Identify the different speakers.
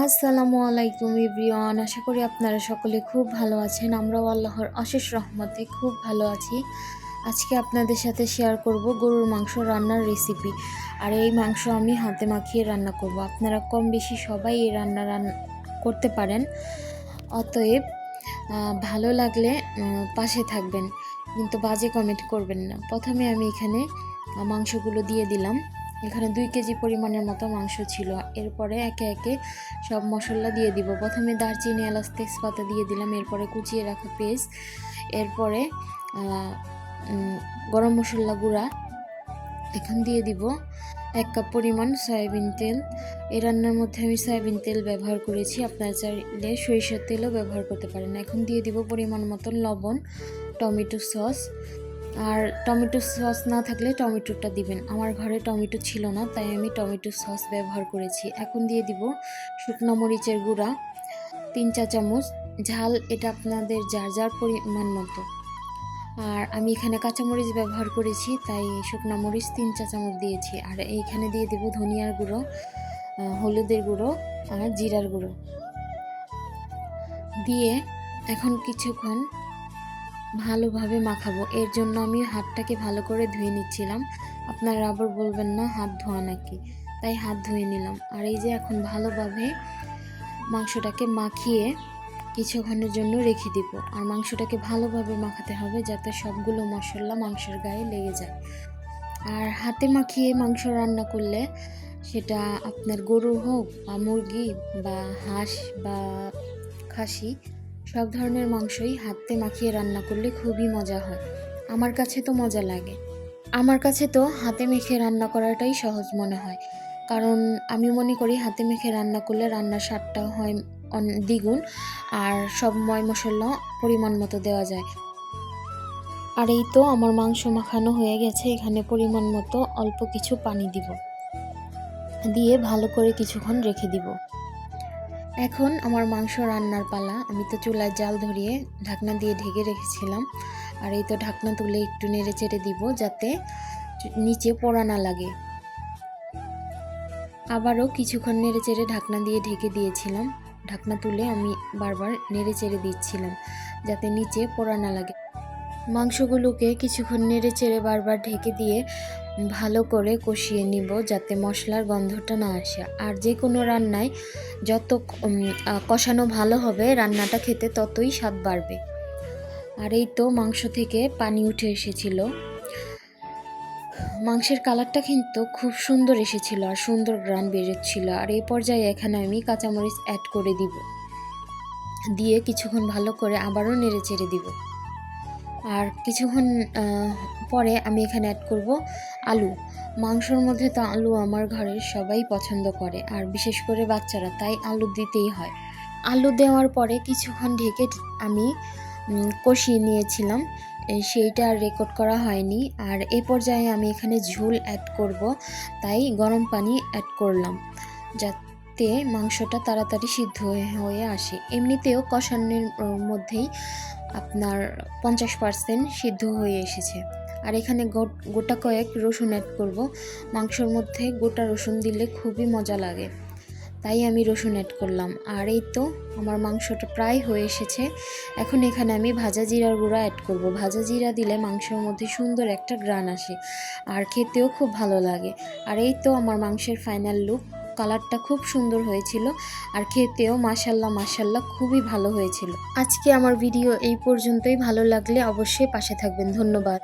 Speaker 1: আসসালামু আলাইকুম ইব্রিয়ান আশা করি আপনারা সকলে খুব ভালো আছেন। আমরাও আল্লাহর অশেষ রহমতে খুব ভালো আছি। আজকে আপনাদের সাথে শেয়ার করব গরুর মাংস রান্নার রেসিপি আর এই মাংস আমি হাতে মাখিয়ে রান্না করব। আপনারা কম বেশি সবাই এই রান্না রান্না করতে পারেন। অতএব ভালো লাগলে পাশে থাকবেন। কিন্তু বাজে কমেন্ট করবেন না। প্রথমে আমি এখানে মাংসগুলো দিয়ে দিলাম। এখানে দুই কেজি পরিমাণের মতো মাংস ছিল। এরপরে একে একে সব মশলা দিয়ে দিব। প্রথমে দারচিনি, এলাচ, তেজপাতা দিয়ে দিলাম। এরপরে কুচিয়ে রাখা পেস্ট। এরপরে গরম মশলা গুঁড়া এখন দিয়ে দিব। এক কাপ পরিমাণ সয়াবিন তেল। এই রান্নার মধ্যে আমি সয়াবিন তেল ব্যবহার করেছি। আপনারা চাইলে সরিষার তেলও ব্যবহার করতে পারেন। এখন দিয়ে দিব পরিমাণ মতন লবণ, টমেটো সস। আর টমেটো সস না থাকলে টমেটোটা দিবেন। আমার ঘরে টমেটো ছিল না, তাই আমি টমেটো সস ব্যবহার করেছি। এখন দিয়ে দিব শুকনো মরিচের গুঁড়া, তিন চা চামচ। ঝাল এটা আপনাদের যার যার পরিমাণ মতো। আর আমি এখানে কাঁচামরিচ ব্যবহার করেছি, তাই শুকনো মরিচ তিন চা চামচ দিয়েছি। আর এইখানে দিয়ে দেব ধনিয়ার গুঁড়ো হলুদের গুঁড়ো আর জিরার গুঁড়ো। দিয়ে এখন কিছুক্ষণ ভালোভাবে মাখাবো। এর জন্য আমি হাতটাকে ভালো করে ধুয়ে নিচ্ছিলাম। আপনারা আবার বলবেন না, হাত ধোয়া নাকি? তাই হাত ধুয়ে নিলাম। আর এই যে এখন ভালোভাবে মাংসটাকে মাখিয়ে কিছুক্ষণের জন্য রেখে দিব। আর মাংসটাকে ভালোভাবে মাখাতে হবে যাতে সবগুলো মশলা মাংসের গায়ে লেগে যায়। আর হাতে মাখিয়ে মাংস রান্না করলে সেটা আপনার গরু হোক বা মুরগি বা হাঁস বা খাসি সব ধরনের মাংসই হাতে মাখিয়ে রান্না করলে খুবই মজা হয়। আমার কাছে তো মজা লাগে। আমার কাছে তো হাতে মেখে রান্না করাটাই সহজ মনে হয়। কারণ আমি মনে করি হাতে মেখে রান্না করলে রান্নার স্বাদটা হয় দ্বিগুণ আর সব ময় মশলা পরিমাণ মতো দেওয়া যায়। আর এই তো আমার মাংস মাখানো হয়ে গেছে, এখানে পরিমাণ মতো অল্প কিছু পানি দিব। দিয়ে ভালো করে কিছুক্ষণ রেখে দিব। এখন আমার মাংস রান্নার পালা। আমি তো চুলায় জাল ধরিয়ে ঢাকনা দিয়ে ঢেকে রেখেছিলাম। আর এই তো ঢাকনা তুলে একটু নেড়ে চেড়ে দিব যাতে নিচে পোড়া না লাগে। আবারও কিছুক্ষণ নেড়ে চেড়ে ঢাকনা দিয়ে ঢেকে দিয়েছিলাম। ঢাকনা তুলে আমি বারবার নেড়ে চেড়ে দিচ্ছিলাম যাতে নিচে পোড়া না লাগে। মাংসগুলোকে কিছুক্ষণ নেড়ে চেড়ে বারবার ঢেকে দিয়ে ভালো করে কষিয়ে নিব যাতে মশলার গন্ধটা না আসে। আর যে কোনো রান্নায় যত কষানো ভালো হবে, রান্নাটা খেতে ততই স্বাদ বাড়বে। আর এই তো মাংস থেকে পানি উঠে এসেছিল। মাংসের কালারটা কিন্তু খুব সুন্দর এসেছিল আর সুন্দর গ্রান বেরোচ্ছিল। আর এই পর্যায়ে এখানে আমি কাঁচামরিচ অ্যাড করে দিব। দিয়ে কিছুক্ষণ ভালো করে আবারও নেড়ে চেড়ে দিব। আর কিছুক্ষণ পরে আমি এখানে অ্যাড করব আলু। মাংসর মধ্যে তো আলু আমার ঘরের সবাই পছন্দ করে, আর বিশেষ করে বাচ্চারা, তাই আলু দিতেই হয়। আলু দেওয়ার পরে কিছুক্ষণ ঢেকে আমি কষিয়ে নিয়েছিলাম। সেইটা রেকর্ড করা হয়নি। আর এ পর্যায়ে আমি এখানে ঝোল অ্যাড করব, তাই গরম পানি অ্যাড করলাম, যাতে মাংসটা তাড়াতাড়ি সিদ্ধ হয়ে আসে। এমনিতেও কষানোর মধ্যেই আপনার পঞ্চাশ পার্সেন্ট সিদ্ধ হয়ে এসেছে। আর এখানে গোটা কয়েক রসুন অ্যাড করব। মাংসর মধ্যে গোটা রসুন দিলে খুবই মজা লাগে। তাই আমি রসুন অ্যাড করলাম। আর এই তো আমার মাংসটা প্রায় হয়ে এসেছে। এখন এখানে আমি ভাজা জিরার গুঁড়া অ্যাড করব। ভাজা জিরা দিলে মাংসের মধ্যে সুন্দর একটা গ্রান আসে। আর খেতেও খুব ভালো লাগে। আর এই তো আমার মাংসের ফাইনাল লুক কালারটা খুব সুন্দর হয়েছিল আর খেতেও মাসাল্লাহ মাসাল্লাহ খুবই ভালো হয়েছিল। আজকে আমার ভিডিও এই পর্যন্তই। ভালো লাগলে অবশ্যই পাশে থাকবেন। ধন্যবাদ।